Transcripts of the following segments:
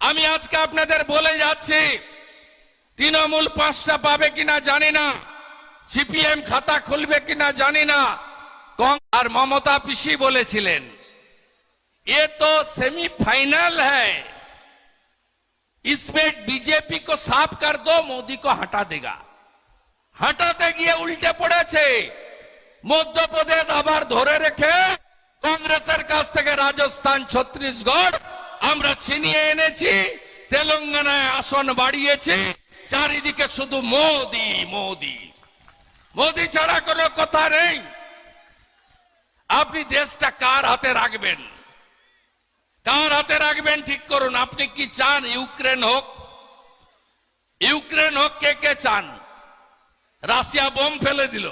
আমি আজকে আপনাদের বলে যাচ্ছি তৃণমূল পাঁচটা পাবে কিনা জানি না সিপিএম খাতা খুলবে কিনা জানি না কং- আর মমতা পিসি বলেছিলেন ये तो सेमीफाइनल है इसमें बीजेपी को साफ कर दो मोदी को हटा देगा হাঁটাতে গিয়ে উল্টে পড়েছে মধ্যপ্রদেশ আবার ধরে রেখে কংগ্রেসের কাছ থেকে রাজস্থান ছত্তিশগড় আমরা ছিনিয়ে এনেছি, তেলেঙ্গানায় আসন বাড়িয়েছি, চারিদিকে শুধু মোদি মোদি। মোদি ছাড়া কোনো কথা নেই। আপনি দেশটা কার হাতে রাখবেন? কার হাতে রাখবেন ঠিক করুন। আপনি কি চান ইউক্রেন হোক? ইউক্রেন হোক, কে কে চান? রাশিয়া বোম ফেলে দিল।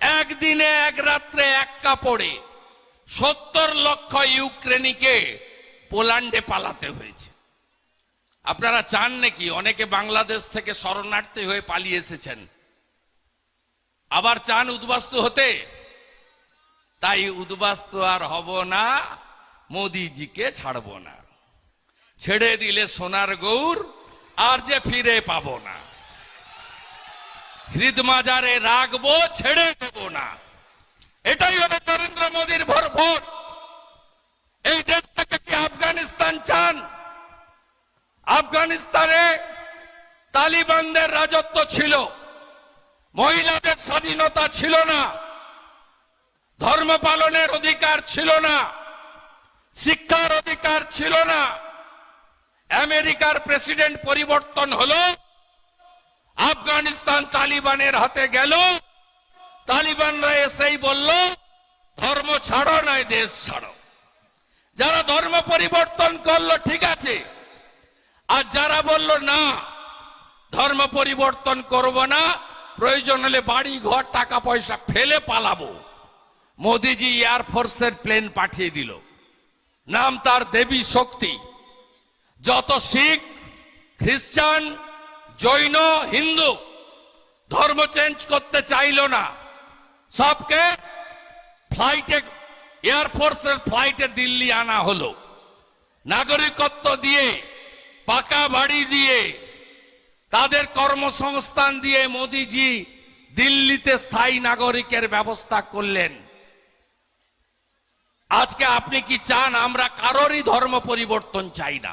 একদিনে, এক রাত্রে, এক কাপড়ে সত্তর লক্ষ ইউক্রেনিকে পোল্যান্ডে পালাতে হয়েছে। আপনারা চান নাকি অনেকে বাংলাদেশ থেকে শরণার্থী হয়ে পালিয়ে এসেছেন? আবার চান উদ্বাস্তু হতে? তাই উদ্বাস্তু আর হব না, মোদিজিকে ছাড়বো না। ছেড়ে দিলে সোনার গৌর, আর যে ফিরে পাবো না। হৃদমাজারে রাখব, ছেড়ে দেব না। এটাই হলো নরেন্দ্র মোদীর ভর ভোট। এই দেশটাকে আফগানিস্তান চান। আফগানিস্তানে তালিবানদের রাজত্ব ছিল। মহিলাদের স্বাধীনতা ছিল না। ধর্ম পালনের অধিকার ছিল না। শিক্ষার অধিকার ছিল না। আমেরিকার প্রেসিডেন্ট পরিবর্তন হলো। আফগানিস্তান তালিবানের হাতে গেল। তালিবানরা এসেই বলল, ধর্ম ছাড়ো নয় দেশ ছাড়ো। যারা ধর্ম পরিবর্তন করল, ঠিক আছে। আর যারা বলল, না, ধর্ম পরিবর্তন করব না, প্রয়োজন হলে বাড়ি, ঘর, টাকা, পয়সা ফেলে পালাবো। মোদিজি এয়ারফোর্সের প্লেন পাঠিয়ে দিল। নাম তার দেবী শক্তি। যত শিখ, খ্রিস্টান, জৈন, হিন্দু, ধর্ম চেঞ্জ করতে চাইল না, সবকে ফ্লাইটে এয়ারফোর্সের ফ্লাইটে দিল্লি আনা হলো। নাগরিকত্ব দিয়ে, পাকা বাড়ি দিয়ে, তাদের কর্মসংস্থান দিয়ে মোদিজি দিল্লিতে স্থায়ী নাগরিকের ব্যবস্থা করলেন। আজকে আপনি কি চান আমরা কারোরই ধর্ম পরিবর্তন চাই না?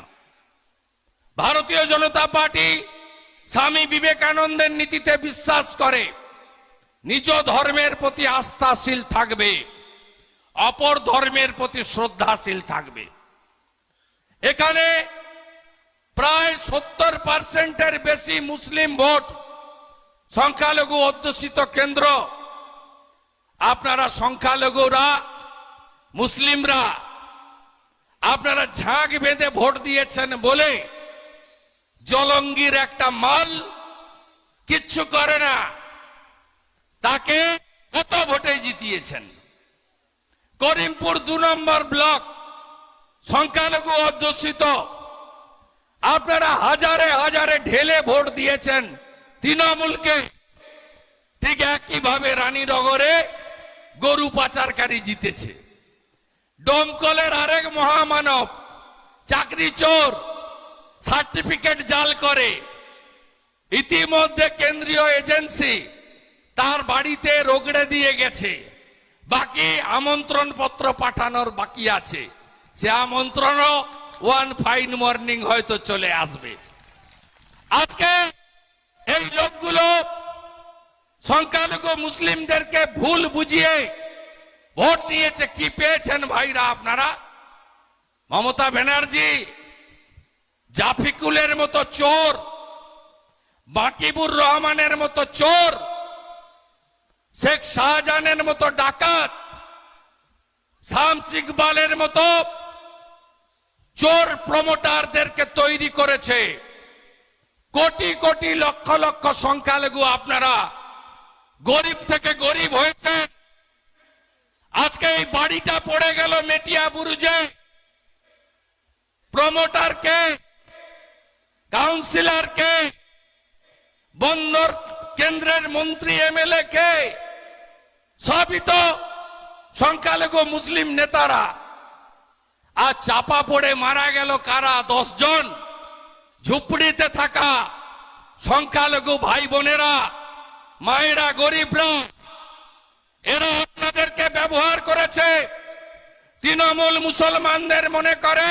ভারতীয় জনতা পার্টি স্বামী বিবেকানন্দের নীতিতে বিশ্বাস করে, নিজ ধর্মের প্রতি আস্থাশীল থাকবে। অপর ধর্মের প্রতি শ্রদ্ধাশীল থাকবে। এখানে প্রায় সত্তর পার্সেন্টের বেশি মুসলিম ভোট সংখ্যালঘু অধ্যুষিত কেন্দ্র। আপনারা সংখ্যালঘুরা, মুসলিমরা, আপনারা ঝাঁক বেঁধে ভোট দিয়েছেন বলে জলঙ্গির একটা মাল কিচ্ছু করে না, তাকে কত ভোটে জিতিয়েছেন। করিমপুর দু নম্বর ব্লক সংখ্যালঘু অধ্যুষিত। আপনারা হাজারে হাজারে ঢেলে ভোট দিয়েছেন তৃণমূলকে। ঠিক একইভাবে রানীনগরে গরু পাচারকারী জিতেছে। ডমকলের আরেক মহামানব চাকরি চোর, সার্টিফিকেট জাল করে। ইতিমধ্যে কেন্দ্রীয় এজেন্সি তার বাড়িতে রোগড়ে দিয়ে গেছে। বাকি আমন্ত্রণ পত্র পাঠানোর বাকি আছে। সে আমন্ত্রণও ওয়ান ফাইন মর্নিং হয়তো চলে আসবে। আজকে এই লোকগুলো সংখ্যালঘু মুসলিমদেরকে ভুল বুঝিয়ে ভোট নিয়েছে কি পেয়েছেন ভাইরা আপনারা? মমতা ব্যানার্জি, জাফিকুলের মতো চোর, বাকিবুর রহমানের মতো চোর শেখ শাহজাহানের মতো ডাকাত শামস ইকবালের মতো চোর প্রমোটারদেরকে তৈরি করেছে। কোটি কোটি লক্ষ লক্ষ সংখ্যালঘু আপনারা গরিব থেকে গরিব হয়েছে। আজকে এই বাড়িটা পড়ে গেল মেটিয়া বুরুজে। প্রমোটারকে, কাউন্সিলরকে, বন্দর কেন্দ্রের মন্ত্রী, এমএলএ কে সবই তো সংখ্যালঘু মুসলিম নেতারা। আর চাপা পড়ে মারা গেল কারা? জন ঝুপড়িতে থাকা সংখ্যালঘু ভাই বোনেরা মায়েরা, গরিবরা, এরা আপনাদেরকে ব্যবহার করেছে। তৃণমূল মুসলমানদের মনে করে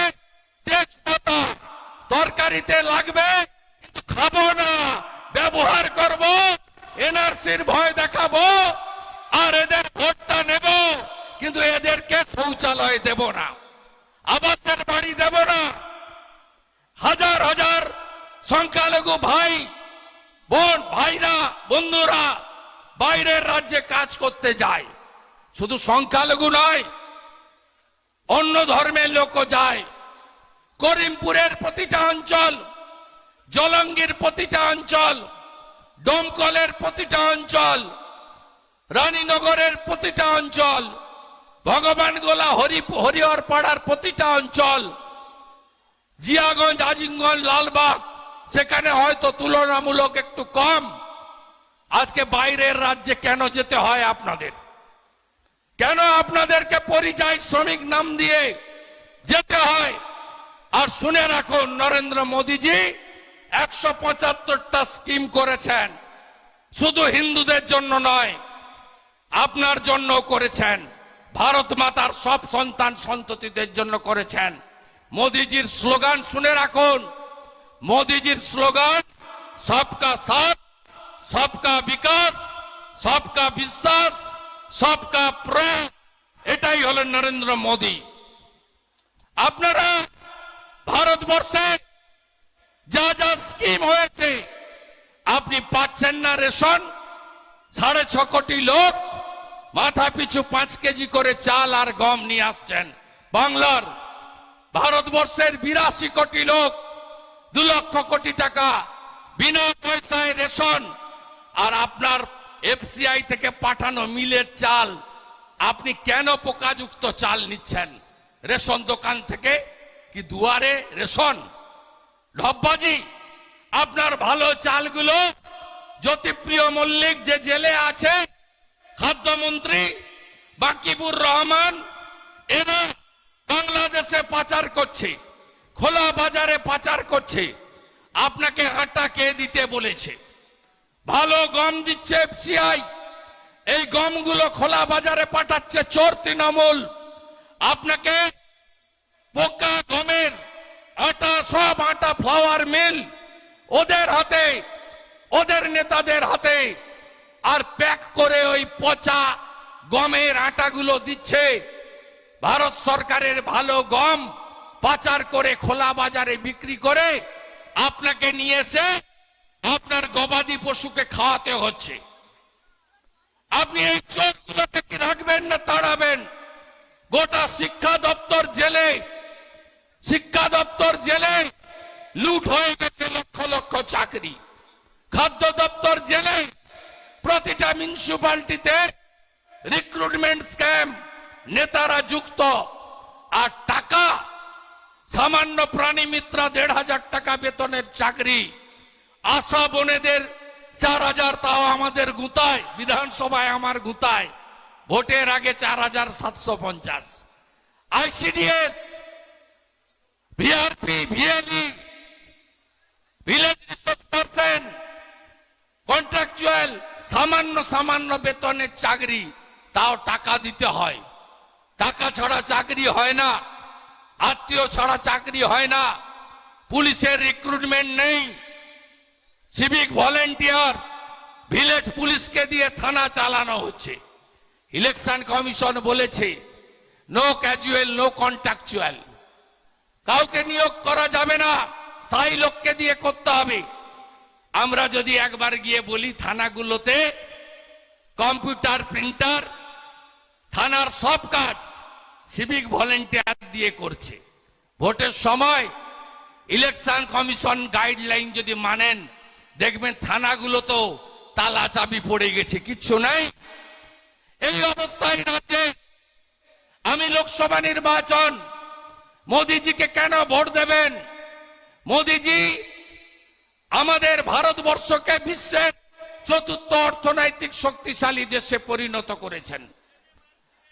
তরকারিতে লাগবে খাব না। ব্যবহার করব, এনআরসির ভয় দেখাবো। আর এদের ভোটটা নেব, কিন্তু এদেরকে শৌচালয় দেব না, আবাসের বাড়ি দেব না। হাজার হাজার সংখ্যালঘু ভাই, বোন, ভাইরা, বন্ধুরা বাইরের রাজ্যে কাজ করতে যায়। শুধু সংখ্যালঘু নয়, অন্য ধর্মের লোকও যায়। করিমপুরের প্রতিটা অঞ্চল, জলঙ্গির প্রতিটা অঞ্চল, দমকলের প্রতিটা অঞ্চল রানীনগরের প্রতিটা অঞ্চল ভগবান গোলা হরি হরিহর পাড়ার প্রতিটা অঞ্চল, জিয়াগঞ্জ, আজিমগঞ্জ, লালবাগ, সেখানে হয়তো তুলনামূলক একটু কম। আজকে বাইরের রাজ্যে কেন যেতে হয় আপনাদের? কেন আপনাদেরকে পরিযায়ী শ্রমিক নাম দিয়ে যেতে হয়? আর শুনে রাখুন, নরেন্দ্র মোদীজি একশো পঁচাত্তরটা স্কিম করেছেন। শুধু হিন্দুদের জন্য নয় আপনার জন্য করেছেন। ভারত মাতার সব সন্তান সন্ততিদের জন্য করেছেন। মোদিজির স্লোগান শুনে রাখুন। মোদিজির স্লোগান, সবকা সাথ, সবকা বিকাশ, সবকা বিশ্বাস, সবকা প্রয়াস। এটাই হলেন নরেন্দ্র মোদী। আপনারা ভারতবর্ষে যা যা স্কিম হয়েছে, আপনি পাচ্ছেন না রেশন, সাড়ে ছ কোটি লোক মাথা পিছু পাঁচ কেজি করে চাল আর গম নিয়ে আসছেন। বাংলার ভারতবর্ষের বিরাশি কোটি লোক, দু লক্ষ কোটি টাকা বিনা পয়সায় রেশন আর আপনার এফসিআই থেকে পাঠানো মিলের চাল। আপনি কেন পোকাযুক্ত চাল নিচ্ছেন? রেশন দোকান থেকে কি দুয়ারে রেশন? ঢপবাজি, আপনার ভালো চালগুলো জ্যোতিপ্রিয় মল্লিক যে জেলে আছে খাদ্যমন্ত্রী বাকিবুর রহমান এরা বাংলাদেশে পাচার করছে, খোলা বাজারে পাচার করছে। আপনাকে আটা কে দিতে বলেছে? ভালো গম দিচ্ছে এফসিআই এই গমগুলো খোলা বাজারে পাঠাচ্ছে চোর তৃণমূল। আপনাকে পোকা গমের আটা, সব আটা ফ্লাওয়ার মিল ওদের হাতে, ওদের নেতাদের হাতে আর প্যাক করে ওই পচা গমের আটাগুলো দিচ্ছে। ভারত সরকারের ভালো গম পাচার করে খোলা বাজারে বিক্রি করে আপনাকে নিয়ে এসে আপনার গবাদি পশুকে খাওয়াতে হচ্ছে। আপনি এই চোরগুলোকে কি রাখবেন না তাড়াবেন? গোটা শিক্ষা দপ্তর জেলে, শিক্ষা দপ্তর জেলে লুট হয়ে গেছে লক্ষ লক্ষ চাকরি। খাদ্য দপ্তর জেলে প্রতিটা মিউনিসিপালিটিতে রিক্রুটমেন্ট স্ক্যাম নেতারা যুক্ত। আর টাকা, সামান্য প্রাণী মিত্রা দেড় হাজার টাকা বেতনের চাকরি। আশা বোনেদের চার হাজার তাও আমাদের গুতায়, বিধানসভায় আমার গুতায়। ভোটের আগে চার হাজার সাতশো পঞ্চাশ। ICDS VRP VLE village resource person contractual সামান্য সামান্য বেতনের চাকরি, তাও টাকা দিতে হয়। টাকা ছাড়া চাকরি হয় না, আত্মীয় ছাড়া চাকরি হয় না, পুলিশের রিক্রুটমেন্ট নেই। সিভিক ভলেন্টিয়ার ভিলেজ পুলিশকে দিয়ে থানা চালানো হচ্ছে। ইলেকশন কমিশন বলেছে নো ক্যাজুয়াল নো কন্ট্রাকচুয়াল কাউকে নিয়োগ করা যাবে না, স্থায়ী লোককে দিয়ে করতে হবে। আমরা যদি একবার গিয়ে বলি থানাগুলোতে, কম্পিউটার, প্রিন্টার, থানার সব কাজ সিভিক ভলেন্টিয়ার দিয়ে করছে। ভোটের সময় ইলেকশন কমিশন গাইডলাইন যদি মানেন, দেখবেন থানাগুলো তো তালা চাবি পড়ে গেছে, কিচ্ছু নাই। এই অবস্থায় রাজ্যে আমি লোকসভা নির্বাচন, মোদিজিকে কেন ভোট দেবেন? মোদিজি আমাদের ভারতবর্ষকে বিশ্বের চতুর্থ অর্থনৈতিক শক্তিশালী দেশে পরিণত করেছেন।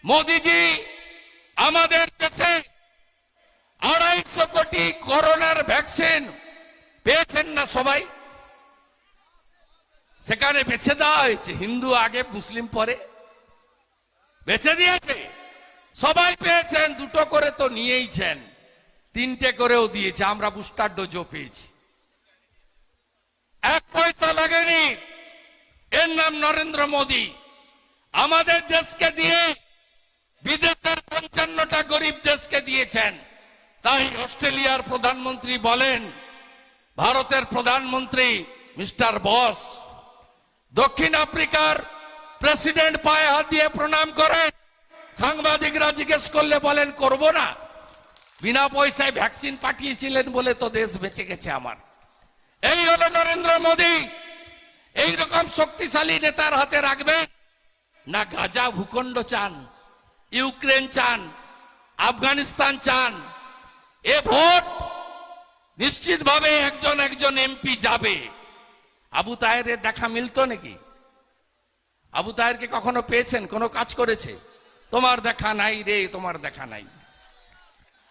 মোদিজি, আমাদের দেশে আড়াইশো কোটি করোনার ভ্যাকসিন পেয়েছেন না সবাই? সেখানে বেছে দেওয়া হয়েছে। হিন্দু আগে, মুসলিম পরে। বেছে দিয়েছে। সবাই পেয়েছেন, দুটো করে তো নিয়েইছেন। তিনটে করেও দিয়েছে। আমরা বুস্টার ডোজও পেয়েছি। এক পয়সা লাগেনি। এর নাম নরেন্দ্র মোদী। আমাদের দেশকে দিয়ে বিদেশের পঞ্চান্নটা গরিব দেশকে দিয়েছেন। তাই অস্ট্রেলিয়ার প্রধানমন্ত্রী বলেন, ভারতের প্রধানমন্ত্রী মিস্টার বস, দক্ষিণ আফ্রিকার প্রেসিডেন্ট পায়ে হাত দিয়ে প্রণাম করেন। সাংবাদিকরা জিজ্ঞেস করলে বলেন, করব না। বিনা পয়সায় ভ্যাকসিন পাঠিয়েছিলেন বলে তো দেশ বেঁচে গেছে আমার। এই হলো নরেন্দ্র মোদী। এই রকম শক্তিশালী নেতার হাতে রাখবে না গাজা ভূখণ্ড চান, ইউক্রেন চান, আফগানিস্তান চান, এ ভোট নিশ্চিতভাবে একজন একজন এমপি যাবে। আবু তাহেরের দেখা মিলতো নাকি? আবু তাহেরকে কখনো পেয়েছেন? কোনো কাজ করেছে? তোমার দেখা নাই রে, তোমার দেখা নাই।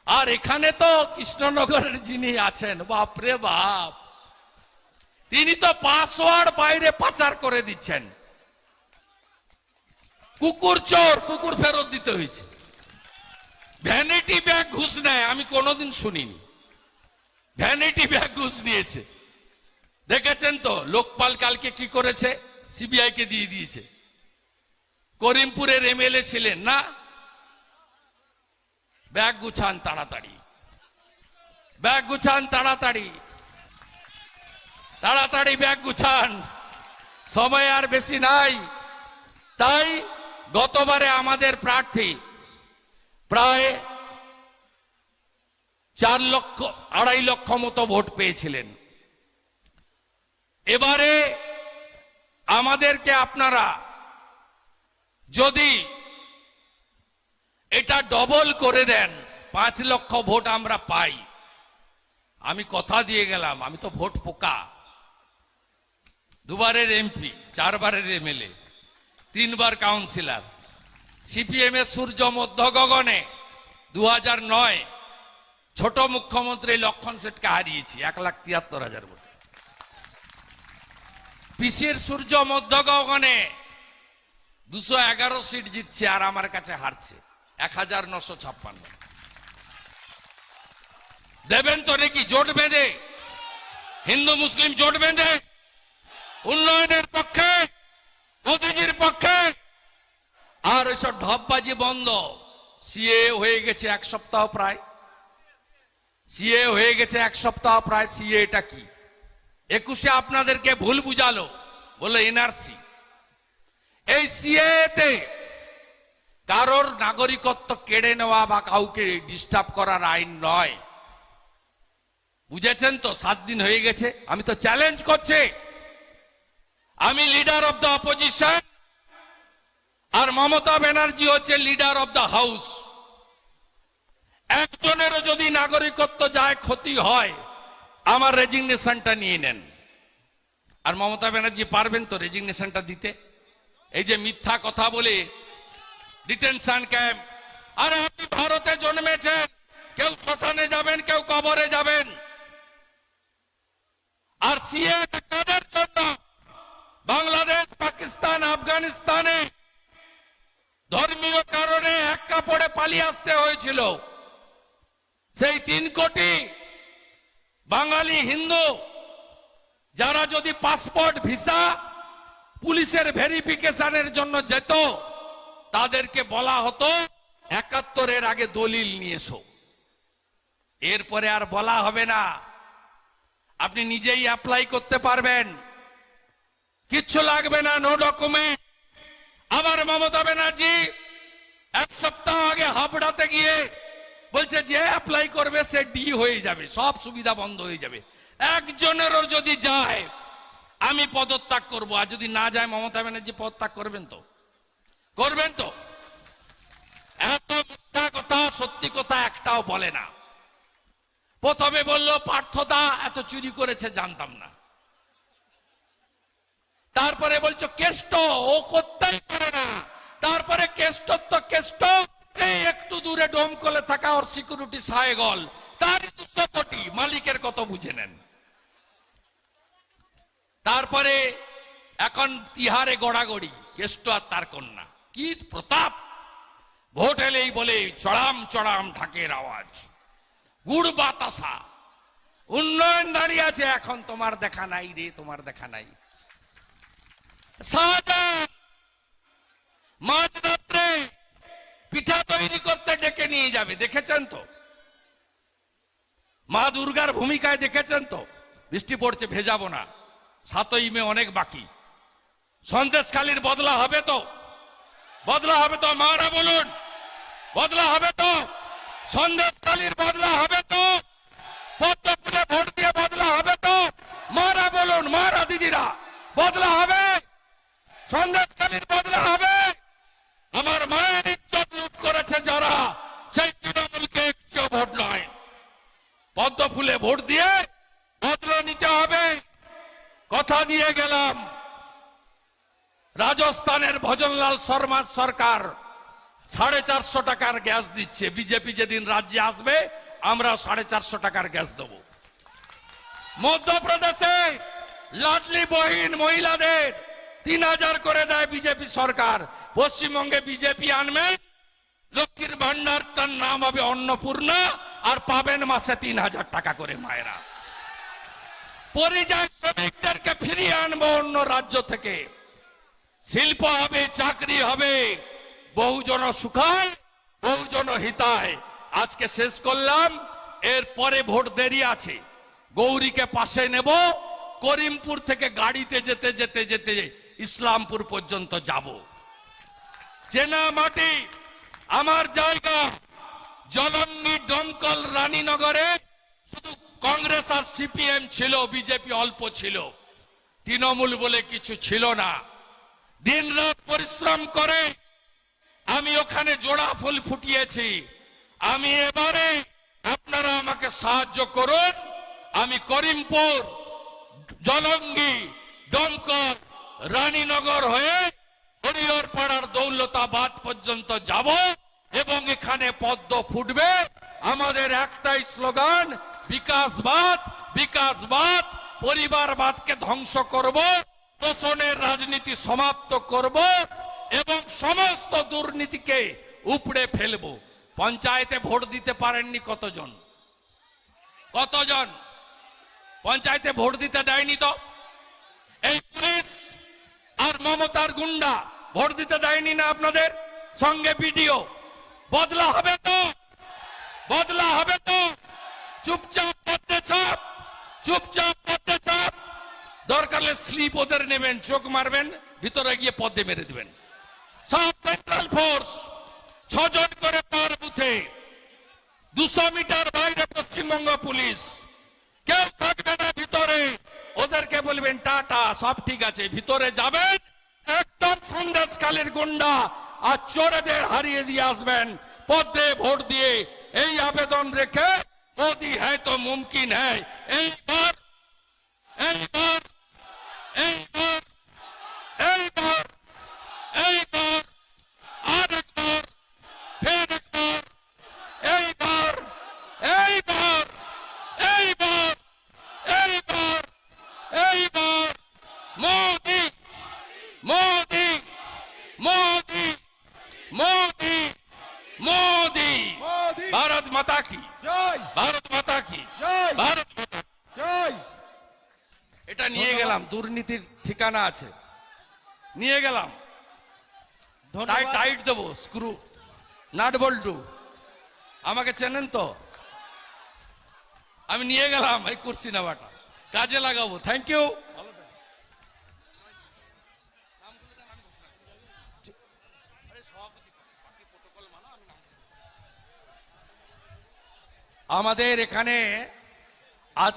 আর এখানে তো কৃষ্ণনগরের যিনি আছেন বাপ রে বাপ। তিনি তো পাসওয়ার্ড বাইরে পাচার করে দিচ্ছেন। কুকুর চোর, কুকুর ফেরত দিতে হয়েছে। ভ্যানিটি ব্যাগ ঘুষ নেয়, আমি কোনোদিন শুনিনি। ভ্যানিটি ব্যাগ ঘুষ নিয়েছে। দেখেছেন তো, লোকপাল কালকে কি করেছে? সিবিআই কে দিয়ে দিয়েছে। করিমপুরের এমএলএ ছিলেন না? ব্যাগ গুছান তাড়াতাড়ি। ব্যাগ গুছান তাড়াতাড়ি। তাড়াতাড়ি ব্যাগ গুছান। সময় আর বেশি নাই। তাই গতবারে আমাদের প্রার্থী প্রায় চার লক্ষ, আড়াই লক্ষ মতো ভোট পেয়েছিলেন। এবারে আমাদেরকে আপনারা যদি এটা ডবল করে দেন, পাঁচ লক্ষ ভোট আমরা পাই। আমি কথা দিয়ে গেলাম, আমি তো ভোট পোকা। দুবারের এমপি চারবারের এমএলএ তিনবার কাউন্সিলর সিপিএম এর সূর্য মধ্য গগনে দু নয়, ছোট মুখ্যমন্ত্রী লক্ষণ সেটকে হারিয়েছি, এক লাখ তিয়াত্তর হাজার ভোট। পিসির সূর্য মধ্য গগনে দুশো এগারো সিট জিতছে আর আমার কাছে হারছে এক হাজার নশো ছাপ্পান্ন। দেবেন তো নাকি, জোট বেঁধে, হিন্দু মুসলিম জোট বেঁধে? উন্নয়নের পক্ষে, মোদীজির পক্ষে। আর ওইসব ঢপবাজি বন্ধ। সিএ হয়ে গেছে এক সপ্তাহ প্রায়। সিএ হয়ে গেছে এক সপ্তাহ প্রায়। সিএ এটা কি? একুশে আপনাদেরকে ভুল বুঝালো বলল এনআরসি। এই সিএতে কারোর নাগরিকত্ব কেড়ে নেওয়া বা কাউকে ডিস্টার্ব করার আইন নয়। বুঝেছেন তো? সাত দিন হয়ে গেছে। আমি তো চ্যালেঞ্জ করছি। আমি লিডার অব দ্য অপোজিশন আর মমতা ব্যানার্জি হচ্ছে লিডার অব দ্য হাউস একজনেরও যদি নাগরিকত্ব যায়, ক্ষতি হয়, আমার রেজিগনেশনটা নিয়ে নেন। আর মমতা ব্যানার্জি পারবেন তো রেজিগনেশনটা দিতে? এই যে মিথ্যা কথা বলে ডিটেনশন ক্যাম্প আরে আপনি ভারতে জন্মেছেন, কেউ শ্মশানে যাবেন, কেউ কবরে যাবেন। আর সিএ কাদের জন্য বাংলাদেশ, পাকিস্তান, আফগানিস্তানে ধর্মীয় কারণে এক কাপড়ে পালিয়ে আসতে হয়েছিল। সেই তিন কোটি বাঙালি হিন্দু যারা যদি পাসপোর্ট, ভিসা, পুলিশের ভেরিফিকেশনের জন্য যেত, তাদেরকে বলা হতো, একাত্তরের আগে দলিল নিয়ে এসো। এরপরে আর বলা হবে না। আপনি নিজেই অ্যাপ্লাই করতে পারবেন। কিচ্ছু লাগবে না নো ডকুমেন্ট আবার মমতা ব্যানার্জি এক সপ্তাহ আগে হাবড়াতে গিয়ে বলছে যে অ্যাপ্লাই করবে, সে ডি হয়ে যাবে, সব সুবিধা বন্ধ হয়ে যাবে। একজনেরও যদি যায়, আমি পদত্যাগ করব। আর যদি না যায়, মমতা ব্যানার্জি পদত্যাগ করবেন তো? করবেন তো? এত মিথ্যা কথা, সত্যি কথা একটাও বলে না। প্রথমে বলল, পার্থদা এত চুরি করেছে, জানতাম না। তারপরে বলছো কেষ্ট, ও করতেই পারে না তারপরে কেষ্ট তো কেষ্ট একটু দূরে ডোমকলে থাকা ওর সিকিউরিটি সাহেগল তার দুশো মালিকের কত বুঝে নেন। তারপরে এখন তিহারে গড়াগড়ি, কেষ্ট আর তার কন্যা। কি প্রতাপ! ভোট এলেই বলে, চড়াম চড়াম ঢাকের আওয়াজ। গুড় বাতাসা। উন্নয়ন দাঁড়িয়ে আছে এখন, তোমার দেখা নাই রে, তোমার দেখা নাই। মাঝরাত্রে পিঠা তৈরি করতে ডেকে নিয়ে যাবে, দেখেছেন তো? মা দুর্গার ভূমিকায় দেখেছেন তো? বৃষ্টি পড়ছে, ভেজাবো না। সাতই মে অনেক বাকি। সন্দেশখালীর বদলা হবে তো? বদলা হবে তো, মারা বলুন। বদলা হবে তো? সন্দেশখালীর বদলা হবে তো? পদ্মপুরে ভোট দিয়ে বদলা হবে তো? মারা বলুন, মারা দিদিরা, বদলা হবে? সন্দেশখালীর বদলা হবে। আমার মায়ের ইজ্জত লুট করেছে যারা, সেই তৃণমূলকে একটিও ভোট নয়। পদ্ম ফুলে ভোট দিয়ে বদলা নিতে হবে। কথা দিয়ে গেলাম। রাজস্থানের ভজনলাল শর্মার সরকার সাড়ে চারশো টাকার গ্যাস দিচ্ছে। বিজেপি যেদিন রাজ্যে আসবে, আমরা সাড়ে চারশো টাকার গ্যাস দেবো। মধ্যপ্রদেশে লাডলি বহিন মহিলাদের তিন হাজার করে দেয় বিজেপি সরকার। পশ্চিমবঙ্গে বিজেপি আনবে, লক্ষ্মীর ভান্ডারটার নাম হবে অন্নপূর্ণা, আর পাবেন মাসে তিন হাজার টাকা করে মায়েরা। পরিযায়ী শ্রমিকদেরকে ফিরিয়ে আনব অন্য রাজ্য থেকে। শিল্প হবে, চাকরি হবে, বহুজন সুখায়, বহুজন হিতায়। আজকে শেষ করলাম, এর পরে ভোট দেরি আছে। গৌরীকে পাশে নেব, করিমপুর থেকে গাড়িতে যেতে যেতে যেতে ইসলামপুর পর্যন্ত যাব। চেনা মাটি, আমার জায়গা জলঙ্গি দমকল রানীনগরে, শুধু কংগ্রেস আর সিপিএম ছিল, বিজেপি অল্প ছিল। তৃণমূল বলে কিছু ছিল না। দিন রাত পরিশ্রম করে আমি ওখানে জোড়া ফুল ফুটিয়েছি। আমি এবারে আপনারা আমাকে সাহায্য করুন। আমি করিমপুর জলঙ্গি দমকল রানীনগর হয়ে হরিহর পাড়ার দৌলতাবাদ পর্যন্ত যাব এবং এখানে পদ্ম ফুটবে। আমাদের একটাই স্লোগান বিকাশবাদ বিকাশবাদ পরিবারবাদকে ধ্বংস করব তোষণের রাজনীতি সমাপ্ত করব এবং সমস্ত দুর্নীতিকে উপড়ে ফেলব। পঞ্চায়েতে ভোট দিতে পারেননি কতজন? কতজন? পঞ্চায়েতে ভোট দিতে দেয়নি তো? এই পুলিশ মমতার গুন্ডা। ভোট দিতে দেয়নি না আপনাদের? সঙ্গে ভিডিও বদলা হবে তো? বদলা হবে তো? চুপচাপ পড়তে চাপ। চুপচাপ পড়তে চাপ। দরকার হলে স্লিপ ওদের নেবেন, চোখ মারবেন, ভিতরে গিয়ে পদ্মে মেরে দিবেন। সব সেন্ট্রাল ফোর্স ছজন করে পার বুথে। দুশো মিটার বাইরে পশ্চিমবঙ্গ পুলিশ। কেউ থাকবে না ভিতরে। ওদেরকে বলবেন, টাটা, সব ঠিক আছে, ভিতরে যাবেন। একদম সন্দেশকালের গুন্ডা, আর চোরেদের হারিয়ে দিয়ে আসবেন। পদে ভোট দিয়ে এই আবেদন রেখে, মোদি হ্যাঁ তো মুমকিন হ্যাঁ এইবার এইবার এইবার এইবার আর একবার ফের একবার এইবার এইবার এইবার এইবার এইবার মোদি মোদি মোদি মোদি মোদি মোদি ভারত মাতা কি জয় ভারত মাতা কি জয় ভারত মাতা কি। জয় এটা নিয়ে গেলাম দুর্নীতির ঠিকানা আছে। নিয়ে গেলাম। টাইট দেবো স্ক্রু। নাট বল্টু আমাকে চেনেন তো? আমি নিয়ে গেলাম এই কুর্সি নেওয়াটা। কাজে লাগাবো থ্যাংক ইউ আমাদের এখানে আজ